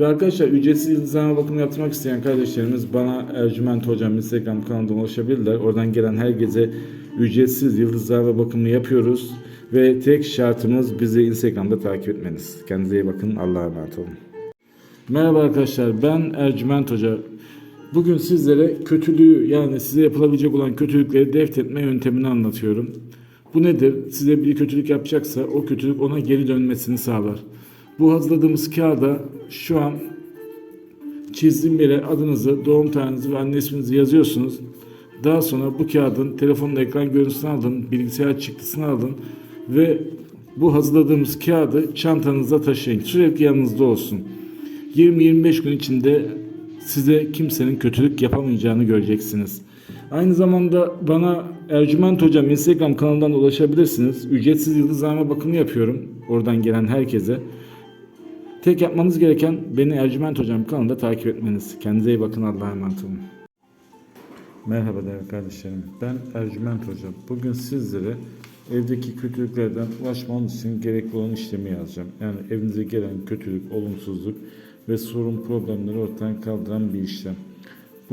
Ve arkadaşlar ücretsiz yıldızlama bakımı yaptırmak isteyen kardeşlerimiz bana Ercüment Hocam Instagram kanalından ulaşabilirler. Oradan gelen herkese ücretsiz yıldızlama bakımı yapıyoruz. Ve tek şartımız bizi Instagram'da takip etmeniz. Kendinize iyi bakın. Allah'a emanet olun. Merhaba arkadaşlar ben Ercüment Hoca. Bugün sizlere kötülüğü yani size yapılabilecek olan kötülükleri deftetme yöntemini anlatıyorum. Bu nedir? Size bir kötülük yapacaksa o kötülük ona geri dönmesini sağlar. Bu hazırladığımız kağıda şu an çizdiğim yere adınızı, doğum tarihinizi ve anne isminizi yazıyorsunuz. Daha sonra bu kağıdın telefonun ekran görüntüsünü alın, bilgisayar çıktısını alın ve bu hazırladığımız kağıdı çantanızda taşıyın. Sürekli yanınızda olsun. 20-25 gün içinde size kimsenin kötülük yapamayacağını göreceksiniz. Aynı zamanda bana Ercüment Hocam Instagram kanalından ulaşabilirsiniz. Ücretsiz yıldızlama bakımı yapıyorum. Oradan gelen herkese. Tek yapmanız gereken beni Ercüment Hocam kanalında takip etmeniz. Kendinize iyi bakın. Allah'a emanet olun. Merhaba değerli kardeşlerim. Ben Ercüment Hocam. Bugün sizlere evdeki kötülüklerden ulaşmanız için gerekli olan işlemi yazacağım. Yani evinize gelen kötülük, olumsuzluk ve sorun problemleri ortadan kaldıran bir işlem.